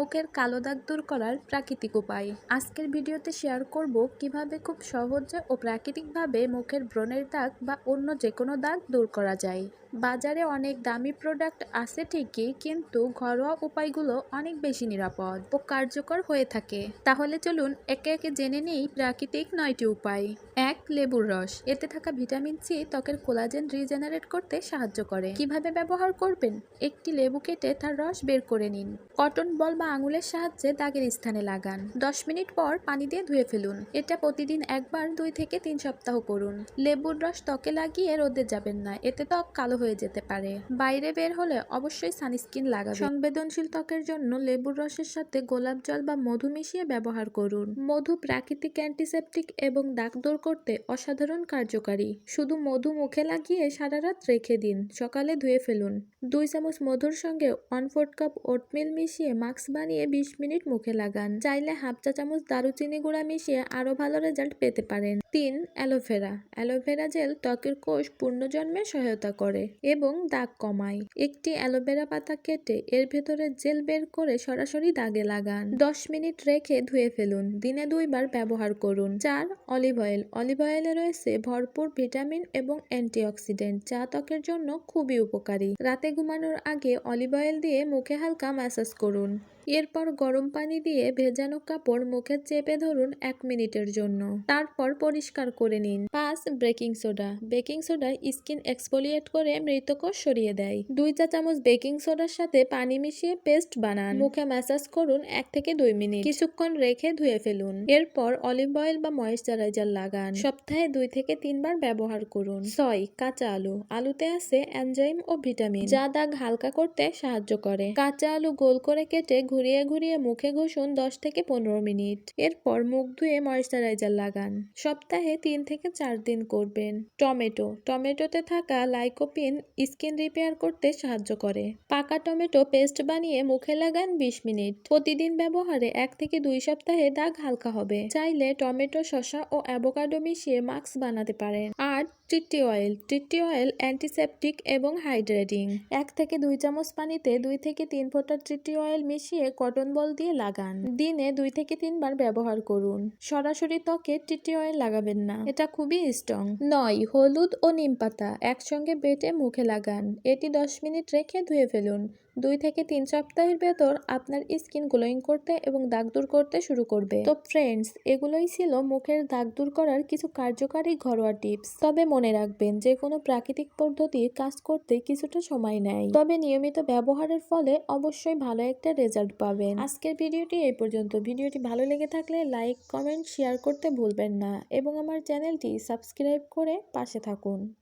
মুখের কালো দাগ দূর করার প্রাকৃতিক উপায়। আজকের ভিডিওতে শেয়ার করব কীভাবে খুব সহজে ও প্রাকৃতিকভাবে মুখের ব্রণের দাগ বা অন্য যে কোনো দাগ দূর করা যায়। বাজারে অনেক দামি প্রোডাক্ট আছে ঠিকই, কিন্তু ঘরোয়া উপায়গুলো অনেক বেশি নিরাপদ ও কার্যকর হয়ে থাকে। তাহলে চলুন একে একে জেনে নেই প্রাকৃতিক নয়টি উপায়। এক, লেবুর রস। এতে থাকা ভিটামিন সি ত্বকের কোলাজেন রিজেনারেট করতে সাহায্য করে। কীভাবে ব্যবহার করবেন? একটি লেবু কেটে তার রস বের করে নিন। কটন বল বা আঙুলের সাহায্যে দাগের স্থানে লাগান। দশ মিনিট পর পানি দিয়ে ধুয়ে ফেলুন। এটা প্রতিদিন একবার দুই থেকে তিন সপ্তাহ করুন। লেবুর রস ত্বকে লাগিয়ে রোদে যাবেন না। এতে ত্বক কালো হয়ে যেতে পারে। বাইরে বের হলে অবশ্যই সানস্ক্রিন লাগাবেন। সংবেদনশীল ত্বকের জন্য লেবুর রসের সাথে গোলাপ জল বা মধু মিশিয়ে ব্যবহার করুন। মধু প্রাকৃতিক অ্যান্টিসেপটিক এবং দাগ দূর করতে অসাধারণ কার্যকারী। শুধু মধু মুখে লাগিয়ে সারা রাত রেখে দিন। সকালে ধুয়ে ফেলুন। দুই চামচ মধুর সঙ্গে ওয়ান ফোর্থ কাপ ওটমিল মিশিয়ে মাস্ক বানিয়ে বিশ মিনিট মুখে লাগান। চাইলে হাফ চা চামচ দারুচিনি গুঁড়া মিশিয়ে আরও ভালো রেজাল্ট পেতে পারেন। তিন, অ্যালোভেরা। অ্যালোভেরা জেল ত্বকের কোষ পুনর্জন্মে সহায়তা করে। এবং দাগ কমায়। একটি অ্যালোভেরা পাতা কেটে এর ভেতরে জেল বের করে সরাসরি দাগে লাগান। দশ মিনিট রেখে ধুয়ে ফেলুন। দিনে দুইবার ব্যবহার করুন। চার, অলিভ অয়েল। অলিভ অয়েলে রয়েছে ভরপুর ভিটামিন এবং অ্যান্টিঅক্সিডেন্ট, যা ত্বকের জন্য খুবই উপকারী। রাতে ঘুমানোর আগে অলিভ অয়েল দিয়ে মুখে হালকা ম্যাসাজ করুন। এরপর গরম পানি দিয়ে ভেজানো কাপড় মুখে চেপে ধরুন এক মিনিটের জন্য। তারপর পরিষ্কার করে নিন। পাঁচ, baking soda. Baking soda skin exfoliate করে মৃতকোষ সরিয়ে দেয়। দুই চা চামচ বেকিং সোডার সাথে পানি মিশিয়ে পেস্ট বানান। মুখে ম্যাসাজ করুন এক থেকে দুই মিনিট। কিছুক্ষণ রেখে ধুয়ে ফেলুন। এরপর অলিভ অয়েল বা ময়েশ্চারাইজার লাগান। সপ্তাহে দুই থেকে তিনবার ব্যবহার করুন। ছয় কাঁচা আলু। আলুতে আছে এনজাইম ও ভিটামিন। যা দাগ হালকা করতে সাহায্য করে। কাঁচা আলু গোল করে কেটে ঘুরিয়ে ঘুরিয়ে মুখে ঘষুন দশ থেকে পনেরো মিনিট। এরপর মুখ ধুয়ে ময়েশ্চারাইজার লাগান। সপ্তাহে তিন থেকে চার দিন করবেন। টমেটো। টমেটোতে থাকা লাইকোপিন স্কিন রিপেয়ার করতে সাহায্য করে। পাকা টমেটো পেস্ট বানিয়ে মুখে লাগান বিশ মিনিট। প্রতিদিন ব্যবহারে এক থেকে দুই সপ্তাহে দাগ হালকা হবে। চাইলে টমেটো, শসা ও অ্যাভোকাডো মিশিয়ে মাস্ক বানাতে পারেন। আর tea tree oil tea tree oil antiseptic এবং হাইড্রেটিং এক থেকে দুই চামচ পানিতে দুই থেকে তিন ফোঁটা টিটি অয়েল মিশিয়ে কটন বল দিয়ে লাগান। দিনে দুই থেকে তিনবার ব্যবহার করুন। সরাসরি ত্বকে টিটি অয়েল লাগাবেন না। এটা খুবই স্ট্রং নয়, হলুদ ও নিম পাতা একসঙ্গে বেটে মুখে লাগান। এটি দশ মিনিট রেখে ধুয়ে ফেলুন। দুই থেকে তিন সপ্তাহের ভেতর আপনার স্কিন গ্লোয়িং করতে এবং দাগ দূর করতে শুরু করবে। তো ফ্রেন্ডস, এগুলোই ছিল মুখের দাগ দূর করার কিছু কার্যকারী ঘরোয়া টিপস। তবে মনে রাখবেন যে, কোনো প্রাকৃতিক পদ্ধতি কাজ করতে কিছুটা সময় নেয়। তবে নিয়মিত ব্যবহারের ফলে অবশ্যই ভালো একটা রেজাল্ট পাবেন। আজকের ভিডিওটি এই পর্যন্ত। ভিডিওটি ভালো লেগে থাকলে লাইক, কমেন্ট, শেয়ার করতে ভুলবেন না। এবং আমার চ্যানেলটি সাবস্ক্রাইব করে পাশে থাকুন।